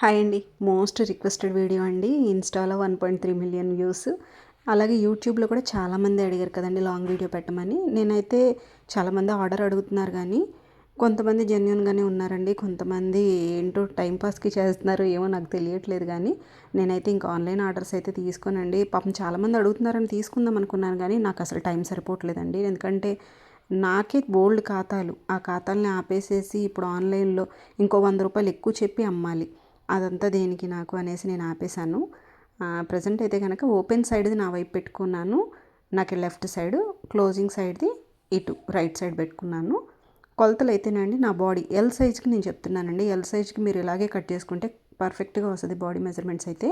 Hi అండి. Most requested video అండి. ఇన్స్టాలో one point three million views. అలాగే యూట్యూబ్లో కూడా చాలామంది అడిగారు కదండి లాంగ్ వీడియో పెట్టమని. నేనైతే చాలామంది ఆర్డర్ అడుగుతున్నారు కానీ కొంతమంది జెన్యున్గానే ఉన్నారండి. కొంతమంది ఏంటో టైంపాస్కి చేస్తున్నారు ఏమో నాకు తెలియట్లేదు కానీ నేనైతే ఇంకా ఆన్లైన్ ఆర్డర్స్ అయితే తీసుకోనండి. పాపం చాలామంది అడుగుతున్నారని తీసుకుందాం అనుకున్నాను కానీ నాకు అసలు టైం సరిపోవట్లేదండి. ఎందుకంటే నాకే బోల్డ్ ఖాతాలు. ఆ ఖాతాలని ఆపేసేసి ఇప్పుడు ఆన్లైన్లో ఇంకో వంద రూపాయలు ఎక్కువ చెప్పి అమ్మాలి. అదంతా దేనికి నాకు అనేసి నేను ఆపేశాను. ప్రజెంట్ అయితే కనుక ఓపెన్ సైడ్ది నా వైపు పెట్టుకున్నాను. నాకు లెఫ్ట్ సైడ్ క్లోజింగ్ సైడ్ది ఇటు రైట్ సైడ్ పెట్టుకున్నాను. కొలతలు అయితేనండి నా బాడీ ఎల్ సైజ్కి నేను చెప్తున్నానండి. ఎల్ సైజ్కి మీరు ఇలాగే కట్ చేసుకుంటే పర్ఫెక్ట్గా వస్తుంది బాడీ మెజర్మెంట్స్ అయితే.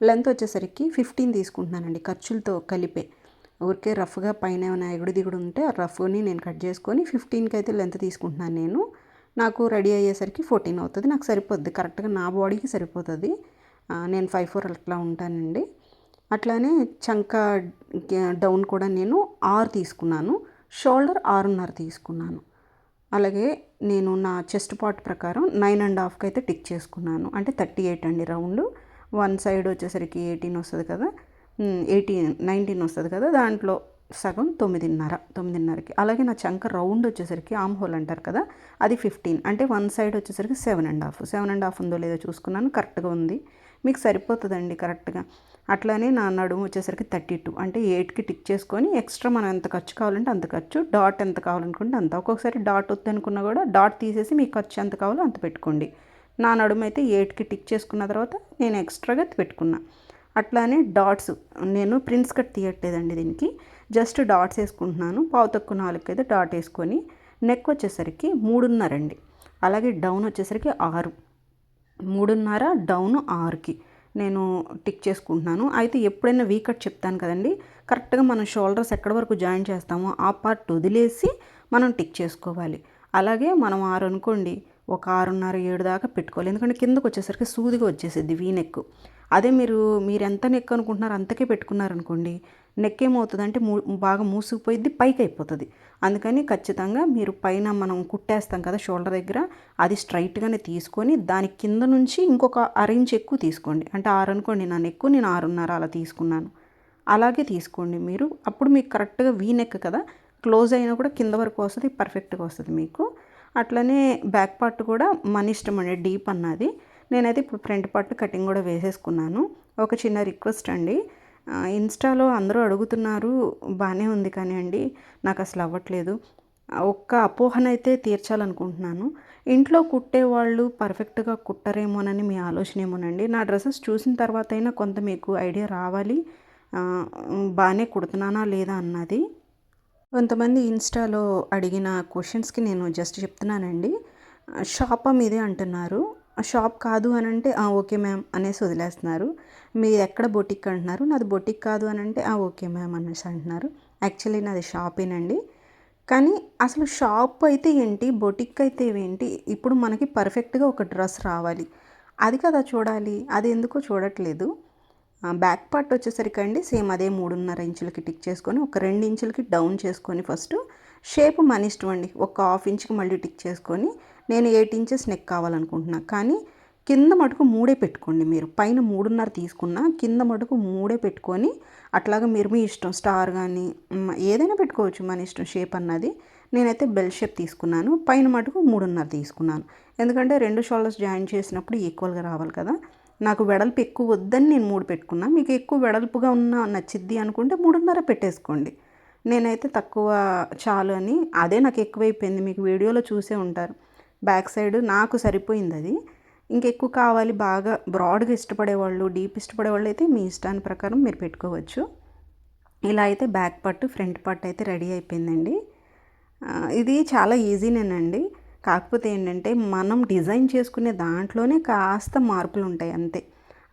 లెంత్ వచ్చేసరికి ఫిఫ్టీన్ తీసుకుంటున్నానండి. ఖర్చులతో కలిపే. ఊరికే రఫ్గా పైన ఏమైనా ఎగుడు దిగుడు ఉంటే ఆ రఫ్ని నేను కట్ చేసుకొని ఫిఫ్టీన్కి అయితే లెంత్ తీసుకుంటున్నాను నేను. నాకు రెడీ అయ్యేసరికి ఫోర్టీన్ అవుతుంది. నాకు సరిపోద్ది. కరెక్ట్గా నా బాడీకి సరిపోతుంది. నేను ఫైవ్ ఫోర్ అట్లా ఉంటానండి. అట్లానే చంక డౌన్ కూడా నేను ఆరు తీసుకున్నాను. షోల్డర్ ఆరున్నర తీసుకున్నాను. అలాగే నేను నా చెస్ట్ పార్ట్ ప్రకారం నైన్ అండ్ హాఫ్కి అయితే టిక్ చేసుకున్నాను. అంటే థర్టీ ఎయిట్ అండి రౌండ్. వన్ సైడ్ వచ్చేసరికి ఎయిటీన్ వస్తుంది కదా. ఎయిటీన్ నైన్టీన్ వస్తుంది కదా. దాంట్లో సగం తొమ్మిదిన్నర తొమ్మిదిన్నరకి. అలాగే నా చంక రౌండ్ వచ్చేసరికి ఆమ్ హోల్ అంటారు కదా అది ఫిఫ్టీన్. అంటే వన్ సైడ్ వచ్చేసరికి seven and half. Seven and half ఉందో లేదో చూసుకున్నాను కరెక్ట్గా ఉంది. మీకు సరిపోతుందండి కరెక్ట్గా. అట్లానే నా నడుము వచ్చేసరికి థర్టీ టూ. అంటే ఎయిట్కి టిక్ చేసుకొని ఎక్స్ట్రా మనం ఎంత ఖర్చు కావాలంటే అంత ఖర్చు డాట్ ఎంత కావాలనుకుంటే అంత. ఒక్కొక్కసారి డాట్ వద్దు అనుకున్నా కూడా డాట్ తీసేసి మీకు ఖర్చు ఎంత కావాలో అంత పెట్టుకోండి. నా నడుము అయితే ఎయిట్కి టిక్ చేసుకున్న తర్వాత నేను ఎక్స్ట్రాగా పెట్టుకున్నా. అట్లానే డాట్స్ నేను ప్రిన్స్ కట్ తీయట్లేదండి దీనికి. జస్ట్ డాట్స్ వేసుకుంటున్నాను. పావు తక్కువ నాలుగు అయితే డాట్ వేసుకొని నెక్ వచ్చేసరికి మూడున్నర అండి. అలాగే డౌన్ వచ్చేసరికి ఆరు. మూడున్నర డౌన్ ఆరుకి నేను టిక్ చేసుకుంటున్నాను. అయితే ఎప్పుడైనా వీ కట్ చెప్తాను కదండి. కరెక్ట్గా మనం షోల్డర్స్ ఎక్కడి వరకు జాయిన్ చేస్తామో ఆ పార్ట్ వదిలేసి మనం టిక్ చేసుకోవాలి. అలాగే మనం ఆరు అనుకోండి ఒక ఆరున్నర ఏడు దాకా పెట్టుకోవాలి. ఎందుకంటే కిందకు వచ్చేసరికి సూదిగా వచ్చేసేది వీ నెక్ అదే మీరు మీరు ఎంత నెక్ అనుకుంటున్నారో అంతకే పెట్టుకున్నారనుకోండి నెక్ ఏమవుతుంది అంటే మూ బాగా మూసుకుపోయిద్ది పైకి అయిపోతుంది అందుకని ఖచ్చితంగా మీరు పైన మనం కుట్టేస్తాం కదా షోల్డర్ దగ్గర అది స్ట్రైట్గానే తీసుకొని దాని కింద నుంచి ఇంకొక అరేంజ్ ఎక్కువ తీసుకోండి. అంటే ఆరు అనుకోండి నా నెక్ నేను ఆరున్నర అలా తీసుకున్నాను. అలాగే తీసుకోండి మీరు. అప్పుడు మీకు కరెక్ట్గా వీ నెక్ కదా క్లోజ్ అయినా కూడా కింద వరకు వస్తుంది పర్ఫెక్ట్గా వస్తుంది మీకు. అట్లనే బ్యాక్ పార్ట్ కూడా మన ఇష్టం అండి డీప్ అన్నది. నేనైతే ఇప్పుడు ఫ్రంట్ పార్ట్ కటింగ్ కూడా వేసేసుకున్నాను. ఒక చిన్న రిక్వెస్ట్ అండి. ఇన్స్టాలో అందరూ అడుగుతున్నారు బాగానే ఉంది కానీ అండి నాకు అసలు అవ్వట్లేదు. ఒక్క అపోహనైతే తీర్చాలనుకుంటున్నాను. ఇంట్లో కుట్టేవాళ్ళు పర్ఫెక్ట్గా కుట్టరేమోనని మీ ఆలోచన ఏమోనండి. నా డ్రెస్సెస్ చూసిన తర్వాత అయినా కొంత మీకు ఐడియా రావాలి. బాగానే కుడుతున్నానా లేదా అన్నది. కొంతమంది ఇన్స్టాలో అడిగిన క్వశ్చన్స్కి నేను జస్ట్ చెప్తున్నానండి. షాపా మీదే అంటున్నారు. షాప్ కాదు అని అంటే ఓకే మ్యామ్ అనేసి వదిలేస్తున్నారు. మీరు ఎక్కడ బొటిక్ అంటున్నారు? నాది బొటిక్ కాదు అని అంటే ఓకే మ్యామ్ అనేసి అంటున్నారు. యాక్చువల్లీ నాది షాపేనండి. కానీ అసలు షాప్ అయితే ఏంటి బొటిక్ అయితే ఏంటి ఇప్పుడు మనకి పర్ఫెక్ట్గా ఒక డ్రెస్ రావాలి. అది కదా చూడాలి. అది ఎందుకో చూడట్లేదు. బ్యాక్ పార్ట్ వచ్చేసరికి అండి సేమ్ అదే మూడున్నర ఇంచులకి టిక్ చేసుకొని ఒక రెండు ఇంచులకి డౌన్ చేసుకొని ఫస్ట్ షేప్ మన ఇష్టం అండి. ఒక హాఫ్ ఇంచ్కి మళ్ళీ టిక్ చేసుకొని నేను ఎయిట్ ఇంచెస్ నెక్ కావాలనుకుంటున్నా. కానీ కింద మటుకు మూడే పెట్టుకోండి మీరు. పైన మూడున్నర తీసుకున్నా కింద మటుకు మూడే పెట్టుకొని అట్లాగా మీరు మీ ఇష్టం స్టార్ కానీ ఏదైనా పెట్టుకోవచ్చు మన ఇష్టం షేప్ అన్నది. నేనైతే బెల్ షేప్ తీసుకున్నాను. పైన మటుకు మూడున్నర తీసుకున్నాను. ఎందుకంటే రెండు షోల్డర్స్ జాయిన్ చేసినప్పుడు ఈక్వల్గా రావాలి కదా. నాకు వెడల్పు ఎక్కువ వద్దని నేను మూడు పెట్టుకున్నా. మీకు ఎక్కువ వెడల్పుగా ఉన్న నచ్చిద్ది అనుకుంటే మూడున్నర పెట్టేసుకోండి. నేనైతే తక్కువ చాలు అని. అదే నాకు ఎక్కువైపోయింది. మీకు వీడియోలో చూసే ఉంటారు. బ్యాక్ సైడ్ నాకు సరిపోయింది అది ఇంకెక్కువ కావాలి బాగా బ్రాడ్గా ఇష్టపడేవాళ్ళు డీప్ ఇష్టపడేవాళ్ళు అయితే మీ ఇష్టాన్ని ప్రకారం మీరు పెట్టుకోవచ్చు. ఇలా అయితే బ్యాక్ పట్టు ఫ్రంట్ పట్టు అయితే రెడీ అయిపోయిందండి. ఇది చాలా ఈజీనేనండి. కాకపోతే ఏంటంటే మనం డిజైన్ చేసుకునే దాంట్లోనే కాస్త మార్పులు ఉంటాయి అంతే.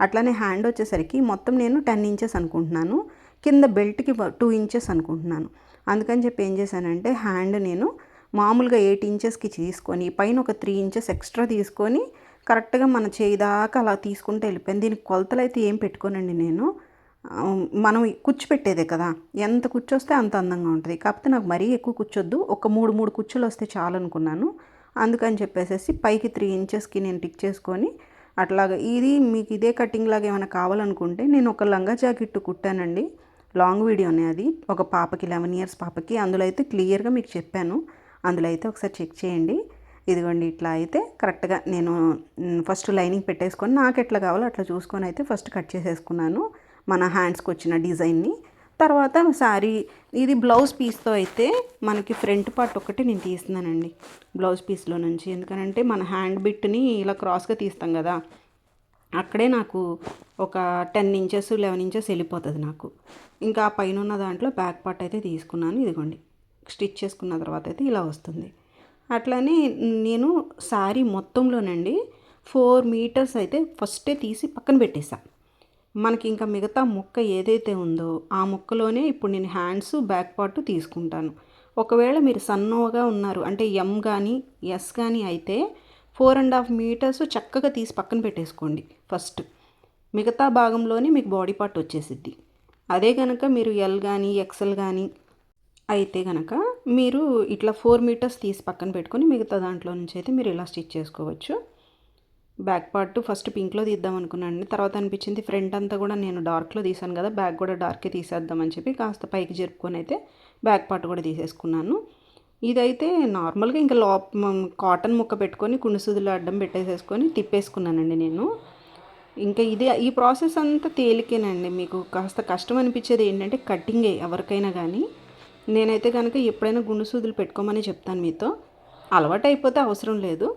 అట్లానే హ్యాండ్ వచ్చేసరికి మొత్తం నేను టెన్ ఇంచెస్ అనుకుంటున్నాను. కింద బెల్ట్కి టూ ఇంచెస్ అనుకుంటున్నాను. అందుకని చెప్పి ఏం చేశానంటే హ్యాండ్ నేను మామూలుగా ఎయిట్ ఇంచెస్కి తీసుకొని పైన ఒక త్రీ ఇంచెస్ ఎక్స్ట్రా తీసుకొని కరెక్ట్గా మన చేయి దాకా అలా తీసుకుంటే వెళ్ళిపోయింది. దీనికి కొలతలు అయితే ఏం పెట్టుకోనండి నేను. మనం కుచ్చు పెట్టేదే కదా. ఎంత కూర్చొస్తే అంత అందంగా ఉంటుంది. కాకపోతే నాకు మరీ ఎక్కువ కూర్చొద్దు ఒక మూడు మూడు కుచ్చులు వస్తే చాలు అనుకున్నాను. అందుకని చెప్పేసి పైకి త్రీ ఇంచెస్కి నేను టిక్ చేసుకొని అట్లాగా ఇది మీకు ఇదే కటింగ్ లాగా ఏమైనా కావాలనుకుంటే నేను ఒక లంగా జాకెట్ కుట్టానండి. లాంగ్ వీడియోనే అది. ఒక పాపకి లెవెన్ ఇయర్స్ పాపకి. అందులో అయితే క్లియర్గా మీకు చెప్పాను. అందులో అయితే ఒకసారి చెక్ చేయండి. ఇదిగోండి ఇట్లా అయితే కరెక్ట్గా నేను ఫస్ట్ లైనింగ్ పెట్టేసుకొని నాకు ఎట్లా కావాలో అట్లా చూసుకొని అయితే ఫస్ట్ కట్ చేసేసుకున్నాను. మన హ్యాండ్స్కి వచ్చిన డిజైన్ని. తర్వాత శారీ ఇది బ్లౌజ్ పీస్తో అయితే మనకి ఫ్రంట్ పార్ట్ ఒకటి నేను తీస్తున్నానండి. బ్లౌజ్ పీస్లో నుంచి. ఎందుకనంటే మన హ్యాండ్ బిట్ని ఇలా క్రాస్గా తీస్తాం కదా. అక్కడే నాకు ఒక టెన్ ఇంచెస్ లెవెన్ ఇంచెస్ వెళ్ళిపోతుంది నాకు. ఇంకా పైన ఉన్న దాంట్లో బ్యాక్ పార్ట్ అయితే తీసుకున్నాను. ఇదిగోండి. స్టిచ్ చేసుకున్న తర్వాత అయితే ఇలా వస్తుంది. అట్లానే నేను శారీ మొత్తంలోనండి ఫోర్ మీటర్స్ అయితే ఫస్టే తీసి పక్కన పెట్టేశాను మనకి ఇంకా మిగతా ముక్క ఏదైతే ఉందో ఆ ముక్కలోనే ఇప్పుడు నేను హ్యాండ్స్ బ్యాక్ పార్ట్ తీసుకుంటాను. ఒకవేళ మీరు సన్నోగా ఉన్నారు అంటే ఎం కానీ ఎస్ కానీ అయితే ఫోర్ అండ్ హాఫ్ మీటర్స్ చక్కగా తీసి పక్కన పెట్టేసుకోండి ఫస్ట్. మిగతా భాగంలోనే మీకు బాడీ పార్ట్ వచ్చేసిద్ది. అదే కనుక మీరు ఎల్ కానీ ఎక్సెల్ కానీ అయితే కనుక మీరు ఇట్లా ఫోర్ మీటర్స్ తీసి పక్కన పెట్టుకొని మిగతా దాంట్లో నుంచి అయితే మీరు ఇలా స్టిచ్ చేసుకోవచ్చు. బ్యాక్ పార్ట్ ఫస్ట్ పింక్లో తీద్దాం అనుకున్నాను తర్వాత అనిపించింది ఫ్రంట్ అంతా కూడా నేను డార్క్లో తీసాను కదా బ్యాక్ కూడా డార్కే తీసేద్దామని చెప్పి కాస్త పైకి జరుపుకొని అయితే బ్యాక్ పార్ట్ కూడా తీసేసుకున్నాను. ఇదైతే నార్మల్గా ఇంకా లోప కాటన్ ముక్క పెట్టుకొని కుణుసుదులు అడ్డం పెట్టేసేసుకొని తిప్పేసుకున్నానండి నేను. ఇంకా ఇదే ఈ ప్రాసెస్ అంతా తేలికేనండి. మీకు కాస్త కష్టం అనిపించేది ఏంటంటే కట్టింగే ఎవరికైనా కానీ నేనైతే కనుక ఎప్పుడైనా గుండు సూదులు పెట్టుకోమని చెప్తాను మీతో. అలవాటు అయిపోతే అవసరం లేదు.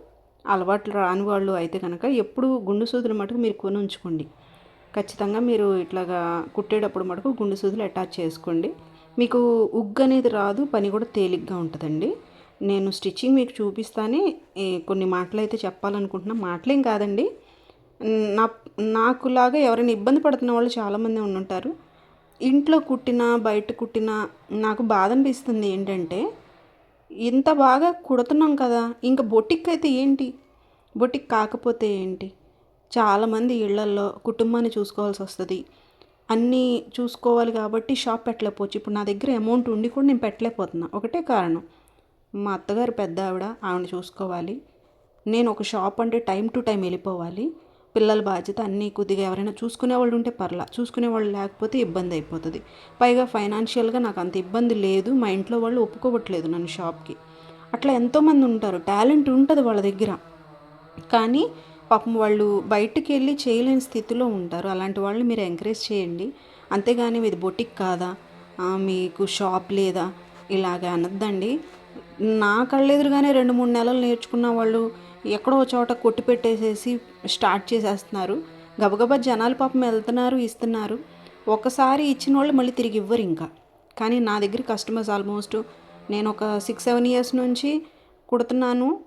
అలవాట్లు రాని వాళ్ళు అయితే కనుక ఎప్పుడు గుండు సూదులు మటుకు మీరు కొని ఉంచుకోండి. ఖచ్చితంగా మీరు ఇట్లాగా కుట్టేటప్పుడు మటుకు గుండు సూదులు అటాచ్ చేసుకోండి. మీకు ఉగ్గు అనేది రాదు పని కూడా తేలిగ్గా ఉంటుందండి. నేను స్టిచ్చింగ్ మీకు చూపిస్తానే కొన్ని మాటలు అయితే చెప్పాలనుకుంటున్నా. మాటలేం కాదండి. నా నాకులాగా ఎవరైనా ఇబ్బంది పడుతున్న వాళ్ళు చాలామంది ఉండుంటారు. ఇంట్లో కుట్టినా బయట కుట్టినా నాకు బాధ అనిపిస్తుంది ఏంటంటే ఇంత బాగా కుడుతున్నాం కదా ఇంకా బొటిక్ అయితే ఏంటి? బొటిక్ కాకపోతే ఏంటి? చాలామంది ఇళ్ళల్లో కుటుంబాన్ని చూసుకోవాల్సి వస్తుంది. అన్నీ చూసుకోవాలి కాబట్టి షాప్ పెట్టలేకపోవచ్చు. ఇప్పుడు నా దగ్గర అమౌంట్ ఉండి కూడా నేను పెట్టలేకపోతున్నా. ఒకటే కారణం. మా అత్తగారు పెద్ద ఆవిడ ఆవిడ చూసుకోవాలి. నేను ఒక షాప్ అంటే టైం టు టైం వెళ్ళిపోవాలి. పిల్లల బాధ్యత అన్నీ కొద్దిగా ఎవరైనా చూసుకునే వాళ్ళు ఉంటే పర్లా. చూసుకునే వాళ్ళు లేకపోతే ఇబ్బంది అయిపోతుంది. పైగా ఫైనాన్షియల్గా నాకు అంత ఇబ్బంది లేదు. మా ఇంట్లో వాళ్ళు ఒప్పుకోవట్లేదు నన్ను షాప్కి. అట్లా ఎంతోమంది ఉంటారు. టాలెంట్ ఉంటుంది వాళ్ళ దగ్గర. కానీ పాపం వాళ్ళు బయటికి వెళ్ళి చేయలేని స్థితిలో ఉంటారు. అలాంటి వాళ్ళని మీరు ఎంకరేజ్ చేయండి. అంతేగాని మీది బొటిక్ కాదా? మీకు షాప్ లేదా? ఇలాగ అనద్దండి. నా కళ్ళెదురుగానే రెండు మూడు నెలలు నేర్చుకున్న వాళ్ళు ఎక్కడో చోట కొట్టి పెట్టేసేసి స్టార్ట్ చేసేస్తున్నారు. గబగబా జనాలు పాపం వెళ్తున్నారు ఇస్తున్నారు. ఒకసారి ఇచ్చిన వాళ్ళు మళ్ళీ తిరిగి ఇవ్వరు ఇంకా. కానీ నా దగ్గర కస్టమర్స్ ఆల్మోస్ట్ నేను ఒక సిక్స్ సెవెన్ ఇయర్స్ నుంచి కుడుతున్నాను.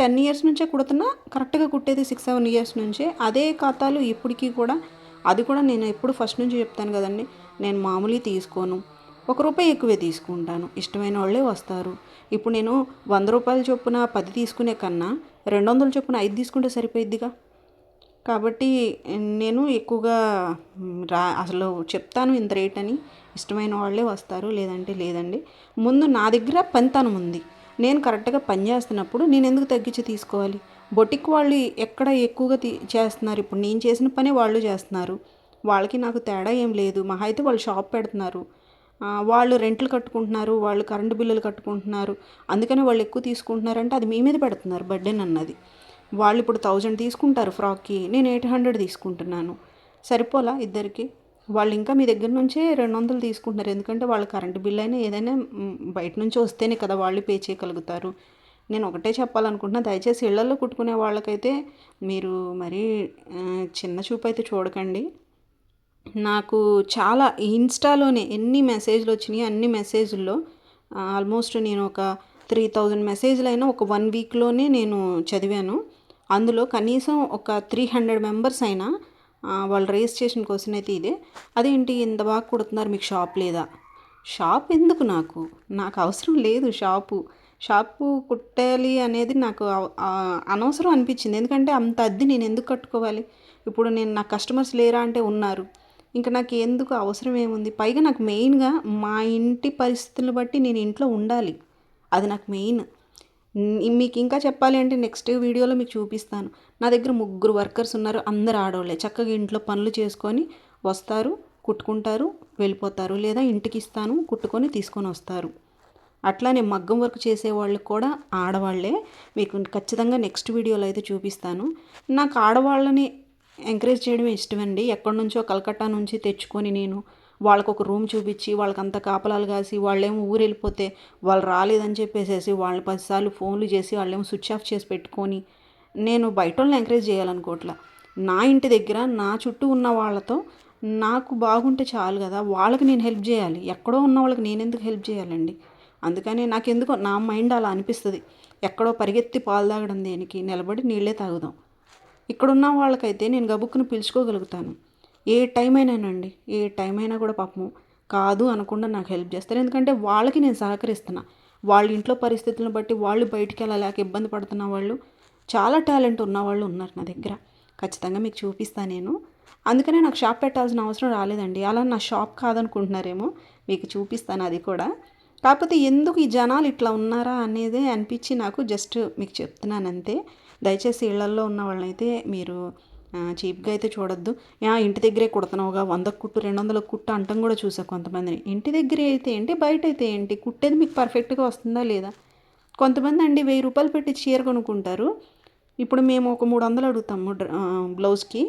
టెన్ ఇయర్స్ నుంచే కుడుతున్నా కరెక్ట్గా కుట్టేది సిక్స్ సెవెన్ ఇయర్స్ నుంచే. అదే ఖాతాలు ఇప్పటికీ కూడా అది కూడా నేను ఎప్పుడు ఫస్ట్ నుంచి చెప్తాను కదండి నేను మామూలు తీసుకోను. ఒక రూపాయి ఎక్కువే తీసుకుంటాను. ఇష్టమైన వాళ్ళే వస్తారు. ఇప్పుడు నేను వంద రూపాయల చొప్పున పది తీసుకునే కన్నా రెండు వందల చొప్పున ఐదు తీసుకుంటే సరిపోయిద్దిగా. కాబట్టి నేను ఎక్కువగా రా అసలు చెప్తాను ఇంత రేట్ అని ఇష్టమైన వాళ్ళే వస్తారు లేదంటే లేదండి. ముందు నా దగ్గర పనితనం ఉంది. నేను కరెక్ట్గా పని చేస్తున్నప్పుడు నేను ఎందుకు తగ్గించి తీసుకోవాలి? బొటిక్ వాళ్ళు ఎక్కడ ఎక్కువగా తీ చేస్తున్నారు? ఇప్పుడు నేను చేసిన పని వాళ్ళు చేస్తున్నారు. వాళ్ళకి నాకు తేడా ఏం లేదు. మహా అయితే వాళ్ళు షాప్ పెడుతున్నారు. వాళ్ళు రెంట్లు కట్టుకుంటున్నారు వాళ్ళు కరెంటు బిల్లులు కట్టుకుంటున్నారు. అందుకని వాళ్ళు ఎక్కువ తీసుకుంటున్నారంటే అది మీ మీద పెడుతున్నారు బర్త్డేన్ అన్నది. వాళ్ళు ఇప్పుడు థౌజండ్ తీసుకుంటారు ఫ్రాక్కి నేను ఎయిట్ హండ్రెడ్ తీసుకుంటున్నాను. సరిపోలా ఇద్దరికి? వాళ్ళు ఇంకా మీ దగ్గర నుంచే రెండు వందలు తీసుకుంటున్నారు. ఎందుకంటే వాళ్ళ కరెంటు బిల్ అయినా ఏదైనా బయట నుంచి వస్తేనే కదా వాళ్ళు పే చేయగలుగుతారు. నేను ఒకటే చెప్పాలనుకుంటున్నా దయచేసి ఇళ్ళలో కుట్టుకునే వాళ్ళకైతే మీరు మరీ చిన్న చూపు అయితే చూడకండి. నాకు చాలా ఇన్స్టాలోనే ఎన్ని మెసేజ్లు వచ్చినాయి అన్ని మెసేజ్ల్లో ఆల్మోస్ట్ నేను ఒక త్రీ థౌజండ్ మెసేజ్లు అయినా ఒక వన్ వీక్లోనే నేను చదివాను. అందులో కనీసం ఒక త్రీ హండ్రెడ్ మెంబర్స్ అయినా వాళ్ళు రిజిస్ట్రేషన్ క్వశ్చన్ అయితే ఇదే. అదేంటి ఇంత బాగా కుడుతున్నారు మీకు షాప్ లేదా? షాప్ ఎందుకు నాకు? నాకు అవసరం లేదు షాపు. షాపు కుట్టాలి అనేది నాకు అనవసరం అనిపించింది. ఎందుకంటే అంత అద్దె నేను ఎందుకు కట్టుకోవాలి? ఇప్పుడు నేను నా కస్టమర్స్ లేరా అంటే ఉన్నారు. ఇంకా నాకు ఎందుకు అవసరం ఏముంది? పైగా నాకు మెయిన్గా మా ఇంటి పరిస్థితులను బట్టి నేను ఇంట్లో ఉండాలి. అది నాకు మెయిన్. మీకు ఇంకా చెప్పాలి అంటే నెక్స్ట్ వీడియోలో మీకు చూపిస్తాను. నా దగ్గర ముగ్గురు వర్కర్స్ ఉన్నారు. అందరు ఆడవాళ్ళే చక్కగా ఇంట్లో పనులు చేసుకొని వస్తారు కుట్టుకుంటారు వెళ్ళిపోతారు. లేదా ఇంటికి ఇస్తాను కుట్టుకొని తీసుకొని వస్తారు. అట్లానే మగ్గం వర్క్ చేసేవాళ్ళు కూడా ఆడవాళ్ళే. మీకు ఖచ్చితంగా నెక్స్ట్ వీడియోలో అయితే చూపిస్తాను. నాకు ఆడవాళ్ళని ఎంకరేజ్ చేయడం ఇష్టమండి. ఎక్కడి నుంచో కలకట్టా నుంచి తెచ్చుకొని నేను వాళ్ళకు ఒక రూమ్ చూపించి వాళ్ళకంత కాపలాలు కాసి వాళ్ళేమో ఊరు వెళ్ళిపోతే వాళ్ళు రాలేదని చెప్పేసేసి వాళ్ళని పదిసార్లు ఫోన్లు చేసి వాళ్ళేమో స్విచ్ ఆఫ్ చేసి పెట్టుకొని నేను బయట వాళ్ళని ఎంకరేజ్ చేయాలనుకోవట్లా నా ఇంటి దగ్గర నా చుట్టూ ఉన్న వాళ్ళతో నాకు బాగుంటే చాలు కదా వాళ్ళకి నేను హెల్ప్ చేయాలి. ఎక్కడో ఉన్న వాళ్ళకి నేను ఎందుకు హెల్ప్ చేయాలండి? అందుకని నాకెందుకో నా మైండ్ అలా అనిపిస్తుంది. ఎక్కడో పరిగెత్తి పాలు తాగడం దేనికి? నిలబడి నీళ్ళే తాగుదాం. ఇక్కడున్న వాళ్ళకైతే నేను గబుక్కును పిలుచుకోగలుగుతాను. ఏ టైం అయినానండి? ఏ టైం అయినా కూడా పాపము కాదు అనకుండా నాకు హెల్ప్ చేస్తారు. ఎందుకంటే వాళ్ళకి నేను సహకరిస్తున్నా. వాళ్ళ ఇంట్లో పరిస్థితులను బట్టి వాళ్ళు బయటికి వెళ్ళలేక ఇబ్బంది పడుతున్న వాళ్ళు చాలా టాలెంట్ ఉన్న వాళ్ళు ఉన్నారు నా దగ్గర. ఖచ్చితంగా మీకు చూపిస్తాను నేను. అందుకనే నాకు షాప్ పెట్టాల్సిన అవసరం రాలేదండి. అలా నా షాప్ కాదనుకుంటున్నారేమో మీకు చూపిస్తాను అది కూడా. కాకపోతే ఎందుకు ఈ జనాలు ఇట్లా ఉన్నారా అనేదే అనిపించి నాకు జస్ట్ మీకు చెప్తున్నాను అంతే. దయచేసి ఇళ్ళల్లో ఉన్న వాళ్ళనైతే మీరు చీప్గా అయితే చూడొద్దు. యా ఇంటి దగ్గరే కుడుతున్నావుగా వంద కుట్టు రెండు వందల కుట్టు అంటం కూడా చూసా కొంతమందిని. ఇంటి దగ్గరే అయితే ఏంటి? బయట అయితే ఏంటి? కుట్టేది మీకు పర్ఫెక్ట్గా వస్తుందా లేదా? కొంతమంది అండి వెయ్యి రూపాయలు పెట్టి చీర కొనుక్కుంటారు. ఇప్పుడు మేము ఒక మూడు వందలు అడుగుతాము బ్లౌజ్కి.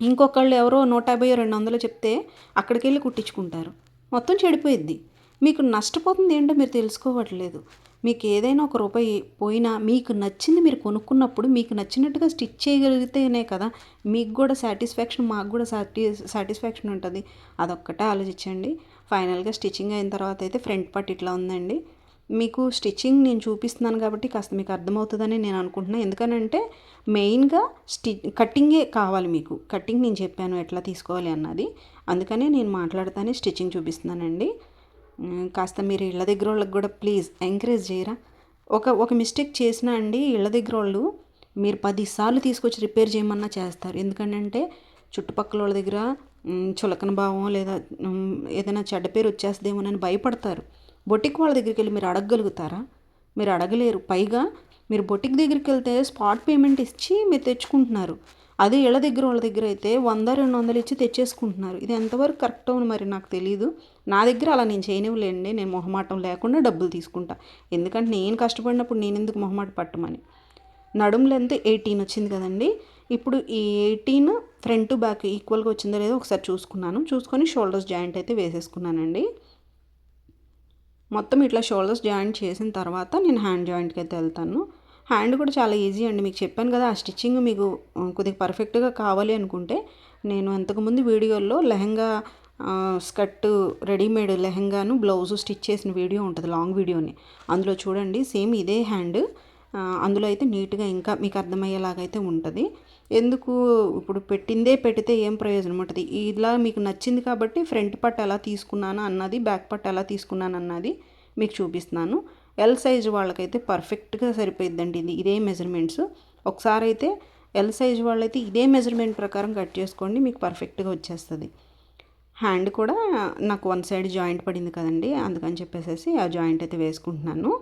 ఇంకొకళ్ళు ఎవరో నూట యాభై రెండు వందలు చెప్తే అక్కడికి వెళ్ళి కుట్టించుకుంటారు. మొత్తం చెడిపోయిద్ది. మీకు నష్టపోతుంది ఏంటో మీరు తెలుసుకోవట్లేదు. మీకు ఏదైనా ఒక రూపాయి పోయినా మీకు నచ్చింది మీరు కొనుక్కున్నప్పుడు మీకు నచ్చినట్టుగా స్టిచ్ చేయగలిగితేనే కదా మీకు కూడా సాటిస్ఫాక్షన్ మాకు కూడా సాటి సాటిస్ఫాక్షన్ ఉంటుంది. అదొక్కటే ఆలోచించండి. ఫైనల్గా స్టిచ్చింగ్ అయిన తర్వాత అయితే ఫ్రంట్ పార్ట్ ఇట్లా ఉందండి. మీకు స్టిచ్చింగ్ నేను చూపిస్తున్నాను కాబట్టి కాస్త మీకు అర్థమవుతుందని నేను అనుకుంటున్నాను ఎందుకనంటే మెయిన్గా స్టి కట్టింగే కావాలి మీకు. కట్టింగ్ నేను చెప్పాను ఎట్లా తీసుకోవాలి అన్నది. అందుకనే నేను మాట్లాడుతానే స్టిచ్చింగ్ చూపిస్తున్నానండి. కాస్త మీరు ఇళ్ళ దగ్గర వాళ్ళకి కూడా ప్లీజ్ ఎంకరేజ్ చేయరా? ఒక ఒక మిస్టేక్ చేసినా అండి ఇళ్ళ దగ్గర వాళ్ళు మీరు పదిసార్లు తీసుకొచ్చి రిపేర్ చేయమన్నా చేస్తారు. ఎందుకంటే చుట్టుపక్కల వాళ్ళ దగ్గర చులకన భావం లేదా ఏదైనా చెడ్డ పేరు వచ్చేస్తుందేమోనని భయపడతారు. బొటిక్ వాళ్ళ దగ్గరికి వెళ్ళి మీరు అడగగలుగుతారా? మీరు అడగలేరు. పైగా మీరు బొటిక్ దగ్గరికి వెళ్తే స్పాట్ పేమెంట్ ఇచ్చి మీరు తెచ్చుకుంటున్నారు. అదే ఇళ్ళ దగ్గర వాళ్ళ దగ్గర అయితే వంద రెండు వందలు ఇచ్చి తెచ్చేసుకుంటున్నారు. ఇది ఎంతవరకు కరెక్ట్ అవును మరి నాకు తెలియదు నా దగ్గర అలా నేను చేయనివ్వలేండి నేను మొహమాటం లేకుండా డబ్బులు తీసుకుంటా. ఎందుకంటే నేను కష్టపడినప్పుడు నేను ఎందుకు మొహమాట పట్టమని. నడుము లెంత్ ఎయిటీన్ వచ్చింది కదండి. ఇప్పుడు ఈ ఎయిటీన్ ఫ్రంట్ బ్యాక్ ఈక్వల్గా వచ్చిందో లేదో ఒకసారి చూసుకున్నాను. చూసుకొని షోల్డర్స్ జాయింట్ అయితే వేసేసుకున్నానండి. మొత్తం ఇట్లా షోల్డర్స్ జాయింట్ చేసిన తర్వాత నేను హ్యాండ్ జాయింట్కి అయితే వెళ్తాను. హ్యాండ్ కూడా చాలా ఈజీ అండి. మీకు చెప్పాను కదా ఆ స్టిచ్చింగ్ మీకు కొద్దిగా పర్ఫెక్ట్గా కావాలి అనుకుంటే నేను అంతకుముందు వీడియోల్లో లెహంగా స్కర్ట్ రెడీమేడ్ లెహంగాను బ్లౌజ్ స్టిచ్ చేసిన వీడియో ఉంటుంది లాంగ్ వీడియోని. అందులో చూడండి సేమ్ ఇదే హ్యాండ్. అందులో అయితే నీట్గా ఇంకా మీకు అర్థమయ్యేలాగైతే ఉంటుంది. ఎందుకు ఇప్పుడు పెట్టిందే పెడితే ఏం ప్రయోజనం ఉంటుంది? ఇలా మీకు నచ్చింది కాబట్టి ఫ్రంట్ పట్ ఎలా తీసుకున్నాను అన్నది బ్యాక్ పట్ ఎలా తీసుకున్నాను అన్నది మీకు చూపిస్తున్నాను. ఎల్ సైజ్ వాళ్ళకైతే పర్ఫెక్ట్గా సరిపోయిద్దండి ఇది ఇదే మెజర్మెంట్స్. ఒకసారి అయితే ఎల్ సైజ్ వాళ్ళైతే ఇదే మెజర్మెంట్ ప్రకారం కట్ చేసుకోండి మీకు పర్ఫెక్ట్గా వచ్చేస్తుంది. హ్యాండ్ కూడా నాకు వన్ సైడ్ జాయింట్ పడింది కదండి అందుకని చెప్పేసి ఆ జాయింట్ అయితే వేసుకుంటున్నాను.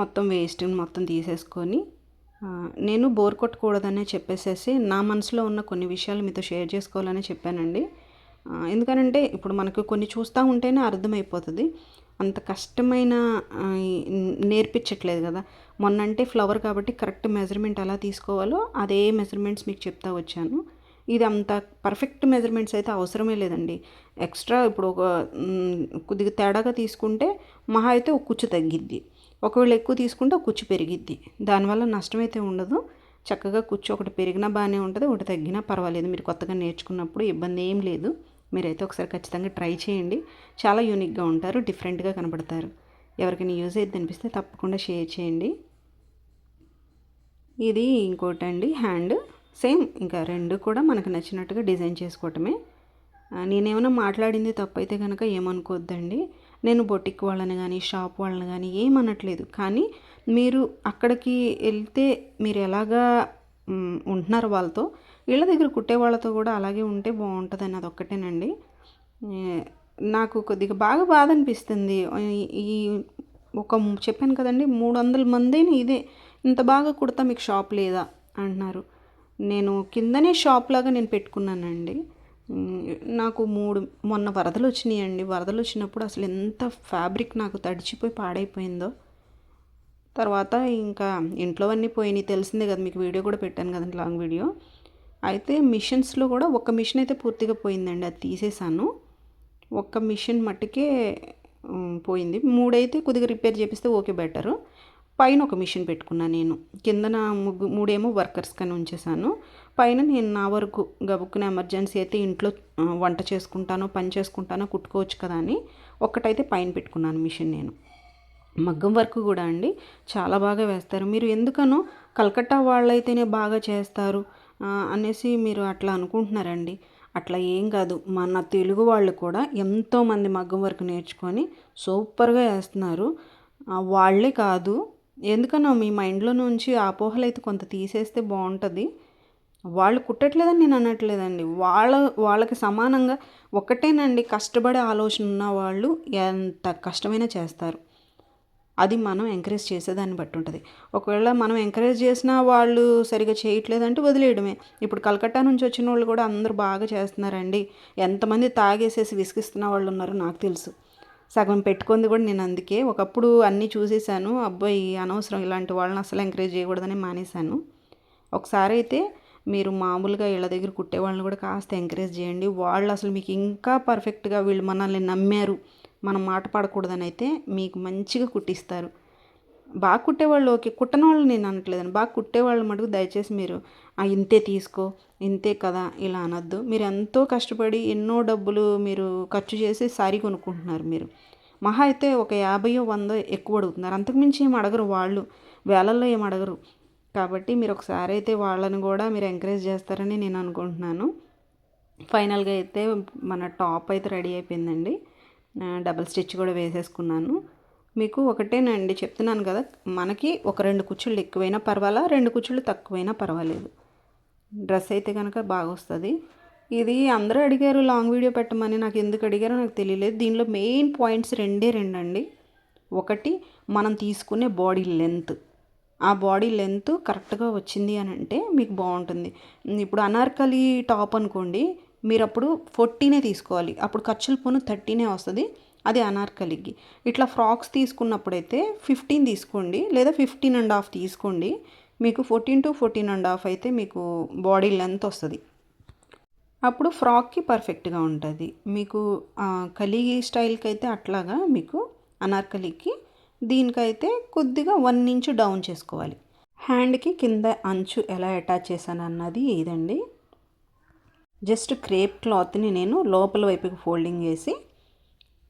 మొత్తం వేస్ట్ మొత్తం తీసేసుకొని నేను బోర్ కొట్టకూడదనే చెప్పేసేసి నా మనసులో ఉన్న కొన్ని విషయాలు మీతో షేర్ చేసుకోవాలని చెప్పానండి. ఎందుకనంటే ఇప్పుడు మనకు కొన్ని చూస్తూ ఉంటేనే అర్థమైపోతుంది. అంత కష్టమైన నేర్పించట్లేదు కదా. మొన్నంటే ఫ్లవర్ కాబట్టి కరెక్ట్ మెజర్మెంట్ ఎలా తీసుకోవాలో అదే మెజర్మెంట్స్ మీకు చెప్తా వచ్చాను. ఇది అంత పర్ఫెక్ట్ మెజర్మెంట్స్ అయితే అవసరమే లేదండి. ఎక్స్ట్రా ఇప్పుడు ఒక కొద్దిగా తేడాగా తీసుకుంటే మహా అయితే ఒక కుచ్చు తగ్గిద్ది. ఒకవేళ ఎక్కువ తీసుకుంటే ఒక కుచ్చు పెరిగిద్ది. దానివల్ల నష్టం అయితే ఉండదు. చక్కగా కుచ్చు ఒకటి పెరిగినా బాగానే ఉంటుంది ఒకటి తగ్గినా పర్వాలేదు. మీరు కొత్తగా నేర్చుకున్నప్పుడు ఇబ్బంది ఏం లేదు. మీరైతే ఒకసారి ఖచ్చితంగా ట్రై చేయండి. చాలా యూనిక్గా ఉంటారు డిఫరెంట్గా కనబడతారు. ఎవరికైనా యూజ్ అయితే అనిపిస్తే తప్పకుండా షేర్ చేయండి. ఇది ఇంకోటండి హ్యాండ్ సేమ్ ఇంకా రెండు కూడా మనకు నచ్చినట్టుగా డిజైన్ చేసుకోవటమే. నేనేమైనా మాట్లాడింది తప్పైతే కనుక ఏమనుకోవద్దండి నేను బొటిక్ వాళ్ళని కానీ షాప్ వాళ్ళని కానీ ఏమనట్లేదు. కానీ మీరు అక్కడికి వెళ్తే మీరు ఎలాగా ఉంటున్నారు వాళ్ళతో? ఇళ్ళ దగ్గర కుట్టే వాళ్ళతో కూడా అలాగే ఉంటే బాగుంటుందని అది ఒక్కటేనండి నాకు కొద్దిగా బాగా బాధ అనిపిస్తుంది. ఈ- ఒక చెప్పాను కదండి మూడు వందల మందేని ఇదే? ఇంత బాగా కుడతా మీకు షాప్ లేదా? అంటున్నారు. నేను కిందనే షాప్ లాగా నేను పెట్టుకున్నానండి. నాకు మూడు మొన్న వరదలు వచ్చినాయండి. వరదలు వచ్చినప్పుడు అసలు ఎంత ఫ్యాబ్రిక్ నాకు తడిచిపోయి పాడైపోయిందో. తర్వాత ఇంకా ఇంట్లో అన్నీ పోయినాయి. తెలిసిందే కదా మీకు వీడియో కూడా పెట్టాను కదండి లాంగ్ వీడియో. అయితే మిషన్స్లో కూడా ఒక మిషన్ అయితే పూర్తిగా పోయిందండి. అది తీసేసాను. ఒక్క మిషన్ మట్టుకే పోయింది. మూడైతే కొద్దిగా రిపేర్ చేపిస్తే ఓకే బెటరు. పైన ఒక మిషన్ పెట్టుకున్నాను నేను. కిందన ముగ్గు మూడేమో వర్కర్స్ కానీ ఉంచేసాను పైన నేను నా వరకు గబుక్కున ఎమర్జెన్సీ అయితే ఇంట్లో వంట చేసుకుంటానో పని చేసుకుంటానో కుట్టుకోవచ్చు కదా అని ఒక్కటైతే పైన పెట్టుకున్నాను మిషన్ నేను. మగ్గం వర్క్ కూడా అండి. చాలా బాగా వేస్తారు. మీరు ఎందుకనో కలకట్టా వాళ్ళైతేనే బాగా చేస్తారు అనేసి మీరు అట్లా అనుకుంటున్నారండి. అట్లా ఏం కాదు. మన తెలుగు వాళ్ళు కూడా ఎంతోమంది మగ్గం వర్క్ నేర్చుకొని సూపర్గా వేస్తున్నారు. వాళ్ళే కాదు ఎందుకనో మీ మైండ్లో నుంచి ఆ అపోహలు అయితే కొంత తీసేస్తే బాగుంటుంది వాళ్ళు కుట్టట్లేదని నేను అనట్లేదండి. వాళ్ళ వాళ్ళకి సమానంగా ఒకటేనండి కష్టపడే ఆలోచన ఉన్న వాళ్ళు ఎంత కష్టమైనా చేస్తారు. అది మనం ఎంకరేజ్ చేసేదాన్ని బట్టి ఉంటుంది. ఒకవేళ మనం ఎంకరేజ్ చేసినా వాళ్ళు సరిగా చేయట్లేదంటే వదిలేయడమే. ఇప్పుడు కలకట్టా నుంచి వచ్చిన వాళ్ళు కూడా అందరూ బాగా చేస్తున్నారండి. ఎంతమంది తాగేసేసి విసిగిస్తున్న వాళ్ళు ఉన్నారో నాకు తెలుసు. సగం పెట్టుకుంది కూడా నేను అందుకే. ఒకప్పుడు అన్నీ చూసేసాను అబ్బాయి అనవసరం ఇలాంటి వాళ్ళని అసలు ఎంకరేజ్ చేయకూడదని మానేశాను. ఒకసారి అయితే మీరు మామూలుగా ఇళ్ళ దగ్గర కుట్టే వాళ్ళని కూడా కాస్త ఎంకరేజ్ చేయండి. వాళ్ళు అసలు మీకు ఇంకా పర్ఫెక్ట్గా వీళ్ళు మనల్ని నమ్మారు. మనం మాట పడకూడదని అయితే మీకు మంచిగా కుట్టిస్తారు. బాగా కుట్టేవాళ్ళు ఓకే. కుట్టని వాళ్ళు నేను అనట్లేదండి. బాగా కుట్టేవాళ్ళు మటుకు దయచేసి మీరు "ఆ, ఇంతే తీసుకో ఇంతే కదా ఇలా అనొద్దు. మీరు ఎంతో కష్టపడి ఎన్నో డబ్బులు మీరు ఖర్చు చేసి సారీ కొనుక్కుంటున్నారు మీరు. మహా అయితే ఒక యాభయో వందో ఎక్కువ అడుగుతున్నారు. అంతకుమించి ఏం అడగరు వాళ్ళు. వేలల్లో ఏం అడగరు. కాబట్టి మీరు ఒకసారి అయితే వాళ్ళని కూడా మీరు ఎంకరేజ్ చేస్తారని నేను అనుకుంటున్నాను. ఫైనల్గా అయితే మన టాప్ అయితే రెడీ అయిపోయిందండి. డబల్ స్టిచ్ కూడా వేసేసుకున్నాను. మీకు ఒకటేనండి చెప్తున్నాను కదా. మనకి ఒక రెండు కుచ్చుళ్ళు ఎక్కువైనా పర్వాలా రెండు కుచ్చుళ్ళు తక్కువైనా పర్వాలేదు. డ్రెస్ అయితే కనుక బాగా వస్తుంది ఇది అందరూ అడిగారు లాంగ్ వీడియో పెట్టమని. నాకు ఎందుకు అడిగారో నాకు తెలియలేదు. దీనిలో మెయిన్ పాయింట్స్ రెండే రెండండి. ఒకటి మనం తీసుకునే బాడీ లెంత్. ఆ బాడీ లెంత్ కరెక్ట్గా వచ్చింది అని అంటే మీకు బాగుంటుంది. ఇప్పుడు అనార్కలి టాప్ అనుకోండి మీరు అప్పుడు ఫోర్టీనే తీసుకోవాలి. అప్పుడు ఖర్చుల పోను థర్టీనే వస్తుంది. అది అనార్కలికి. ఇట్లా ఫ్రాక్స్ తీసుకున్నప్పుడైతే ఫిఫ్టీన్ తీసుకోండి లేదా ఫిఫ్టీన్ అండ్ హాఫ్ తీసుకోండి. మీకు fourteen to fourteen and half అయితే మీకు బాడీ లెంత్ వస్తుంది. అప్పుడు ఫ్రాక్కి పర్ఫెక్ట్గా ఉంటుంది. మీకు కలిగి స్టైల్కి అయితే అట్లాగా మీకు అనార్కలికి దీనికైతే కొద్దిగా వన్ ఇంచ్ డౌన్ చేసుకోవాలి. హ్యాండ్కి కింద అంచు ఎలా అటాచ్ చేశాను అన్నది ఇదండి. జస్ట్ క్రేప్ క్లాత్ని నేను లోపల వైపుకి ఫోల్డింగ్ చేసి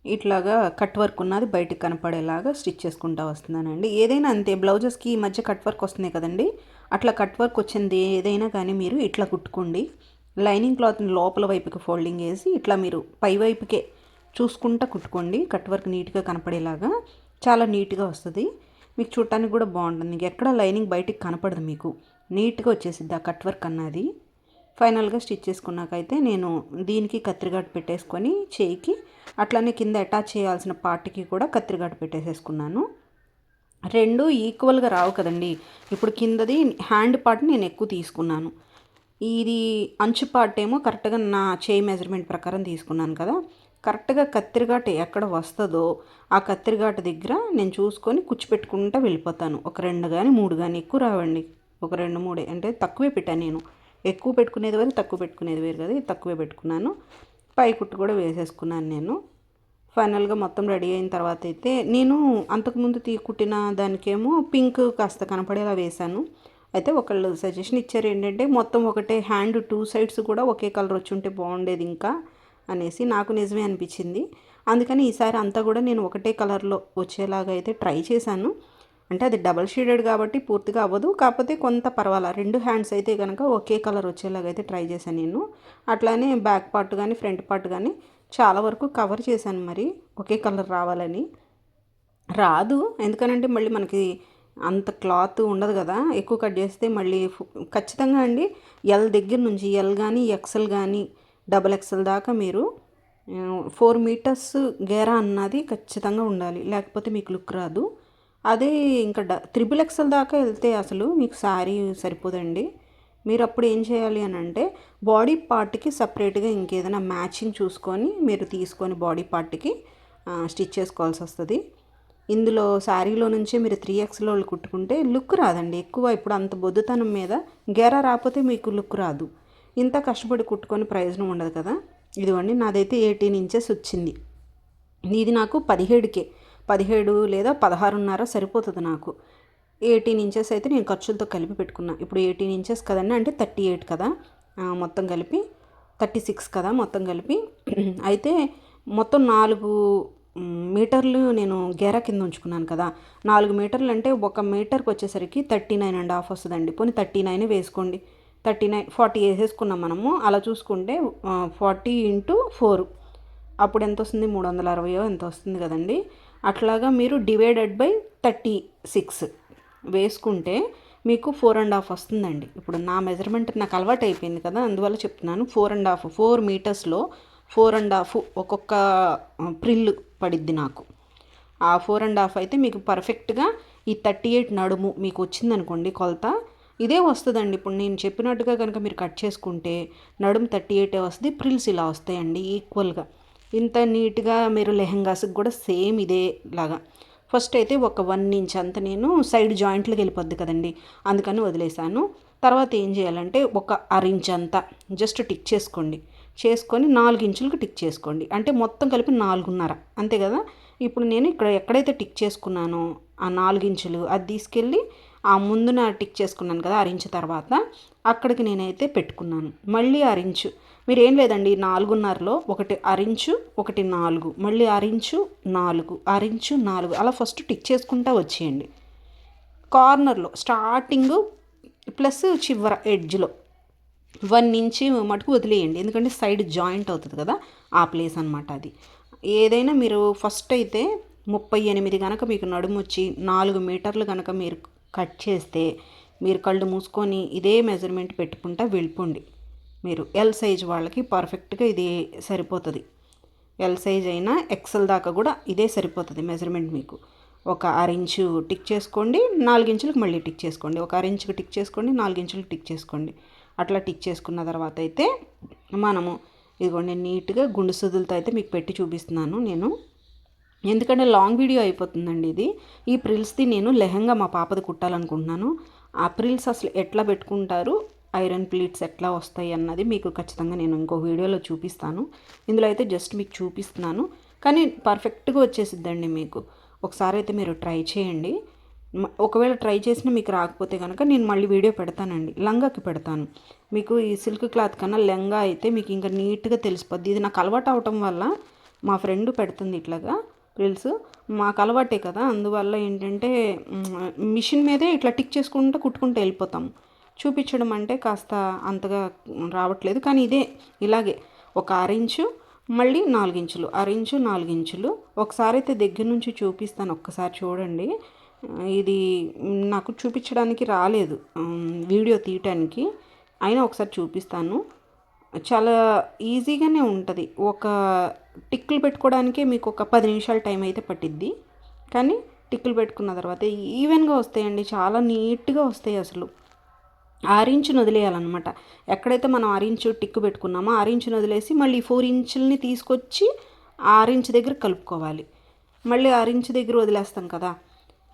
ఇట్లాగా కట్ వర్క్ ఉన్నది బయటకు కనపడేలాగా స్టిచ్ చేసుకుంటా వస్తున్నానండి. ఏదైనా అంతే బ్లౌజెస్కి ఈ మధ్య కట్ వర్క్ వస్తున్నాయి కదండి. అట్లా కట్ వర్క్ వచ్చింది ఏదైనా కానీ మీరు ఇట్లా కుట్టుకోండి. లైనింగ్ క్లాత్ని లోపల వైపుకి ఫోల్డింగ్ వేసి ఇట్లా మీరు పై వైపుకే చూసుకుంటా కుట్టుకోండి. కట్ వర్క్ నీట్గా కనపడేలాగా చాలా నీట్గా వస్తుంది. మీకు చూడటానికి కూడా బాగుంటుంది. మీకు ఎక్కడ లైనింగ్ బయటికి కనపడదు మీకు. నీట్గా వచ్చేసిద్ది ఆ కట్ వర్క్ అన్నది. ఫైనల్గా స్టిచ్ చేసుకున్నాకైతే నేను దీనికి కత్తిరిగాటు పెట్టేసుకొని చేయికి అట్లానే కింద అటాచ్ చేయాల్సిన పార్ట్కి కూడా కత్తిరిగాటు పెట్టేసేసుకున్నాను. రెండు ఈక్వల్గా రావు కదండి. ఇప్పుడు కిందది హ్యాండ్ పార్ట్ నేను ఎక్కువ తీసుకున్నాను. ఇది అంచు పార్ట్ ఏమో కరెక్ట్గా నా చేయి మెజర్మెంట్ ప్రకారం తీసుకున్నాను కదా. కరెక్ట్గా కత్తిరిగాటు ఎక్కడ వస్తుందో ఆ కత్తిరిగాటు దగ్గర నేను చూసుకొని కూర్చిపెట్టుకుంటూ వెళ్ళిపోతాను. ఒక రెండు కానీ మూడు కానీ ఎక్కువ రావండి. ఒక రెండు మూడే అంటే తక్కువే పెట్టాను నేను. ఎక్కువ పెట్టుకునేది వేరు తక్కువ పెట్టుకునేది వేరు కదా ఇది తక్కువే పెట్టుకున్నాను. పై కుట్టు కూడా వేసేసుకున్నాను నేను. ఫైనల్గా మొత్తం రెడీ అయిన తర్వాత అయితే నేను అంతకుముందు తీ కుట్టిన దానికేమో పింక్ కాస్త కనపడేలా వేశాను. అయితే ఒకళ్ళు సజెషన్ ఇచ్చారు ఏంటంటే మొత్తం ఒకటే హ్యాండ్ టూ సైడ్స్ కూడా ఒకే కలర్ వచ్చి ఉంటే బాగుండేది ఇంకా అనేసి నాకు నిజమే అనిపించింది. అందుకని ఈసారి అంతా కూడా నేను ఒకటే కలర్లో వచ్చేలాగా అయితే ట్రై చేశాను. అంటే అది డబల్ షేడెడ్ కాబట్టి పూర్తిగా అవ్వదు. కాకపోతే కొంత పర్వాలా రెండు హ్యాండ్స్ అయితే కనుక ఒకే కలర్ వచ్చేలాగా అయితే ట్రై చేశాను నేను. అట్లానే బ్యాక్ పార్ట్ కానీ ఫ్రంట్ పార్ట్ కానీ చాలా వరకు కవర్ చేశాను మరి ఒకే కలర్ రావాలని. రాదు ఎందుకనంటే మళ్ళీ మనకి అంత క్లాత్ ఉండదు కదా ఎక్కువ కట్ చేస్తే మళ్ళీ ఖచ్చితంగా అండి ఎల్ దగ్గర నుంచి ఎల్ కానీ ఎక్సెల్ కానీ డబల్ ఎక్సెల్ దాకా మీరు ఫోర్ మీటర్స్ గేరా అన్నది ఖచ్చితంగా ఉండాలి. లేకపోతే మీకు లుక్ రాదు. అదే ఇంకా డ త్రిబుల్ ఎక్సెల్ దాకా వెళ్తే అసలు మీకు శారీ సరిపోదండి. మీరు అప్పుడు ఏం చేయాలి అని అంటే బాడీ పార్ట్కి సపరేట్గా ఇంకేదైనా మ్యాచింగ్ చూసుకొని మీరు తీసుకొని బాడీ పార్ట్కి స్టిచ్ చేసుకోవాల్సి వస్తుంది. ఇందులో శారీలో నుంచే మీరు త్రీ ఎక్స్లో కుట్టుకుంటే లుక్ రాదండి. ఎక్కువ ఇప్పుడు అంత బొద్దుతనం మీద గెర రాకపోతే మీకు లుక్ రాదు. ఇంత కష్టపడి కుట్టుకొని ప్రయోజనం ఉండదు కదా. ఇదిగోండి నాదైతే ఎయిటీన్ ఇంచెస్ వచ్చింది. ఇది నాకు పదిహేడుకే. పదిహేడు లేదా పదహారున్నర సరిపోతుంది నాకు. ఎయిటీన్ ఇంచెస్ అయితే నేను ఖర్చులతో కలిపి పెట్టుకున్నా. ఇప్పుడు ఎయిటీన్ ఇంచెస్ కదండి అంటే థర్టీ ఎయిట్ కదా. మొత్తం కలిపి థర్టీ సిక్స్ కదా మొత్తం కలిపి. అయితే మొత్తం నాలుగు మీటర్లు నేను గేరా కింద ఉంచుకున్నాను కదా. నాలుగు మీటర్లు అంటే ఒక మీటర్కి వచ్చేసరికి థర్టీ నైన్ అండ్ హాఫ్ వస్తుందండి. పోనీ థర్టీ నైన్ వేసుకోండి. థర్టీ నైన్ ఫార్టీ వేసేసుకున్నాం మనము. అలా చూసుకుంటే ఫార్టీ ఇంటూ ఫోర్. అప్పుడు ఎంత వస్తుంది? మూడు వందల అరవయో ఎంత వస్తుంది కదండి. అట్లాగా మీరు డివైడెడ్ బై థర్టీ సిక్స్ వేసుకుంటే మీకు ఫోర్ అండ్ హాఫ్ వస్తుందండి. ఇప్పుడు నా మెజర్మెంట్ నాకు అలవాటు అయిపోయింది కదా అందువల్ల చెప్తున్నాను. ఫోర్ అండ్ హాఫ్ ఫోర్ మీటర్స్లో ఫోర్ అండ్ హాఫ్ ఒక్కొక్క ప్రిల్ పడిద్ది నాకు. ఆ ఫోర్ అండ్ హాఫ్ అయితే మీకు పర్ఫెక్ట్గా ఈ థర్టీ ఎయిట్ నడుము మీకు వచ్చిందనుకోండి కొలత ఇదే వస్తుందండి. ఇప్పుడు నేను చెప్పినట్టుగా కనుక మీరు కట్ చేసుకుంటే నడుము థర్టీ ఎయిటే వస్తుంది ప్రిల్స్ ఇలా వస్తాయండి ఈక్వల్గా. ఇంత నీట్గా మీరు లెహంగాస్కి కూడా సేమ్ ఇదే లాగా. ఫస్ట్ అయితే ఒక వన్ ఇంచ్ అంత నేను సైడ్ జాయింట్లకు వెళ్ళిపోద్ది కదండి అందుకని వదిలేసాను. తర్వాత ఏం చేయాలంటే ఒక అరించ్ అంతా జస్ట్ టిక్ చేసుకోండి. చేసుకొని నాలుగు ఇంచులకు టిక్ చేసుకోండి. అంటే మొత్తం కలిపి నాలుగున్నర అంతే కదా? ఇప్పుడు నేను ఇక్కడ ఎక్కడైతే టిక్ చేసుకున్నానో ఆ నాలుగు ఇంచులు అది తీసుకెళ్ళి ఆ ముందున టిక్ చేసుకున్నాను కదా అరించు తర్వాత అక్కడికి నేనైతే పెట్టుకున్నాను. మళ్ళీ అరించు మీరు ఏం లేదండి నాలుగున్నరలో ఒకటి అరించు ఒకటి నాలుగు. మళ్ళీ అరించు నాలుగు. అరించు నాలుగు. అలా ఫస్ట్ టిక్ చేసుకుంటా వచ్చేయండి. కార్నర్లో స్టార్టింగ్ ప్లస్ చివర ఎడ్జ్లో. వన్ ఇంచ్ మటుకు వదిలేయండి. ఎందుకంటే సైడ్ జాయింట్ అవుతుంది కదా ఆ ప్లేస్ అనమాట అది. ఏదైనా మీరు ఫస్ట్ అయితే ముప్పై ఎనిమిది కనుక మీకు నడుము వచ్చి నాలుగు మీటర్లు కనుక మీరు కట్ చేస్తే మీరు కళ్ళు మూసుకొని ఇదే మెజర్మెంట్ పెట్టుకుంటా వెళ్ళిపోండి. మీరు ఎల్ సైజ్ వాళ్ళకి పర్ఫెక్ట్గా ఇది సరిపోతుంది. ఎల్ సైజ్ అయినా ఎక్సెల్ దాకా కూడా ఇదే సరిపోతుంది మెజర్మెంట్ మీకు. ఒక అరించు టిక్ చేసుకోండి నాలుగించులకు మళ్ళీ టిక్ చేసుకోండి. ఒక అరించుకు టిక్ చేసుకోండి నాలుగించులకు టిక్ చేసుకోండి. అట్లా టిక్ చేసుకున్న తర్వాత అయితే మనము ఇదిగోండి నీట్గా గుండు సుదులతో అయితే మీకు పెట్టి చూపిస్తున్నాను నేను. ఎందుకంటే లాంగ్ వీడియో అయిపోతుందండి ఇది. ఈ ప్రిల్స్ది నేను లెహంగా మా పాపది కుట్టాలనుకుంటున్నాను. ఆ ప్రిల్స్ అసలు ఎట్లా పెట్టుకుంటారు? ఐరన్ ప్లేట్స్ ఎట్లా వస్తాయి అన్నది మీకు ఖచ్చితంగా నేను ఇంకో వీడియోలో చూపిస్తాను. ఇందులో అయితే జస్ట్ మీకు చూపిస్తున్నాను. కానీ పర్ఫెక్ట్గా వచ్చేసిద్దండి మీకు. ఒకసారి అయితే మీరు ట్రై చేయండి. ఒకవేళ ట్రై చేసినా మీకు రాకపోతే కనుక నేను మళ్ళీ వీడియో పెడతానండి. లంగాకి పెడతాను. మీకు ఈ సిల్క్ క్లాత్ కన్నా లెంగా అయితే మీకు ఇంకా నీట్గా తెలిసిపోద్ది. ఇది నాకు అలవాటు అవటం వల్ల మా ఫ్రెండ్ పెడుతుంది ఇట్లాగా రీల్స్. మాకు అలవాటే కదా. అందువల్ల ఏంటంటే మిషన్ మీదే ఇట్లా టిక్ చేసుకుంటూ కుట్టుకుంటూ వెళ్ళిపోతాం. చూపించడం అంటే కాస్త అంతగా రావట్లేదు. కానీ ఇదే ఇలాగే ఒక అరించు మళ్ళీ నాలుగించులు. అరించు నాలుగించులు. ఒకసారి అయితే దగ్గర నుంచి చూపిస్తాను. ఒక్కసారి చూడండి. ఇది నాకు చూపించడానికి రాలేదు. వీడియో తీయటానికి. అయినా ఒకసారి చూపిస్తాను. చాలా ఈజీగానే ఉంటుంది. ఒక టిక్కులు పెట్టుకోవడానికే మీకు ఒక పది నిమిషాల టైం అయితే పట్టిద్ది. కానీ టిక్కులు పెట్టుకున్న తర్వాత ఈవెన్గా వస్తాయండి. చాలా నీట్గా వస్తాయి అసలు. ఆరించును వదిలేయాలన్నమాట. ఎక్కడైతే మనం ఆరించు టిక్కు పెట్టుకున్నామో ఆరించును వదిలేసి మళ్ళీ ఫోర్ ఇంచుల్ని తీసుకొచ్చి ఆరించు దగ్గర కలుపుకోవాలి. మళ్ళీ ఆరించు దగ్గర వదిలేస్తాం కదా.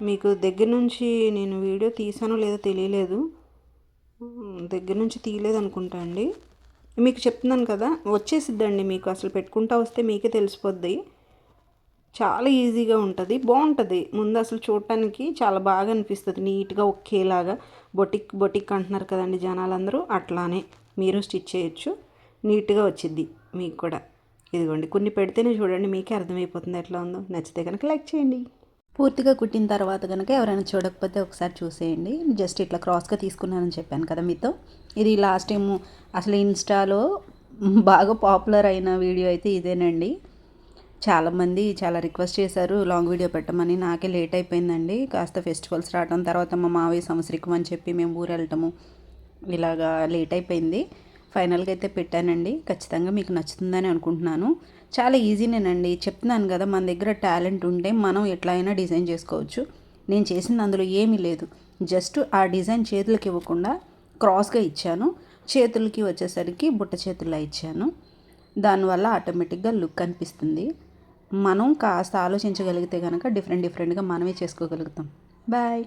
మీకు దగ్గర నుంచి నేను వీడియో తీసానో లేదో తెలియలేదు. దగ్గర నుంచి తీయలేదు అనుకుంటా అండి. మీకు చెప్తున్నాను కదా వచ్చేసిద్దండి మీకు. అసలు పెట్టుకుంటా వస్తే మీకే తెలిసిపోద్ది. చాలా ఈజీగా ఉంటుంది. బాగుంటుంది. ముందు అసలు చూడటానికి చాలా బాగా అనిపిస్తుంది. నీట్గా ఒకేలాగా. బొటిక్ బొటిక్ అంటున్నారు కదండి జనాలందరూ. అట్లానే మీరు స్టిచ్ చేయొచ్చు. నీట్గా వచ్చింది మీకు కూడా. ఇదిగోండి కొన్ని పెడితేనే చూడండి మీకే అర్థమైపోతుంది ఎట్లా ఉందో. నచ్చితే కనుక లైక్ చేయండి. పూర్తిగా కుట్టిన తర్వాత కనుక ఎవరైనా చూడకపోతే ఒకసారి చూసేయండి. జస్ట్ ఇట్లా క్రాస్గా తీసుకున్నానని చెప్పాను కదా మీతో. ఇది లాస్ట్ టైం అసలు ఇన్స్టాలో బాగా పాపులర్ అయిన వీడియో అయితే ఇదేనండి. చాలామంది చాలా రిక్వెస్ట్ చేశారు లాంగ్ వీడియో పెట్టమని. నాకే లేట్ అయిపోయిందండి. కాస్త ఫెస్టివల్స్ రావడం తర్వాత మా మావయ్య సంవత్సరం అని చెప్పి మేము ఊరు వెళ్ళటము ఇలాగా లేట్ అయిపోయింది. ఫైనల్గా అయితే పెట్టానండి. ఖచ్చితంగా మీకు నచ్చుతుందని అనుకుంటున్నాను. చాలా ఈజీనేనండి. చెప్తున్నాను కదా మన దగ్గర టాలెంట్ ఉంటే మనం ఎట్లా అయినా డిజైన్ చేసుకోవచ్చు. నేను చేసింది అందులో ఏమీ లేదు. జస్ట్ ఆ డిజైన్ చేతులకి ఇవ్వకుండా క్రాస్గా ఇచ్చాను. చేతులకి వచ్చేసరికి బుట్ట చేతుల్లో ఇచ్చాను. దానివల్ల ఆటోమేటిక్గా లుక్ అనిపిస్తుంది. మనం కాస్త ఆలోచించగలిగితే కనుక డిఫరెంట్ డిఫరెంట్గా మనమే చేసుకోగలుగుతాం. బాయ్.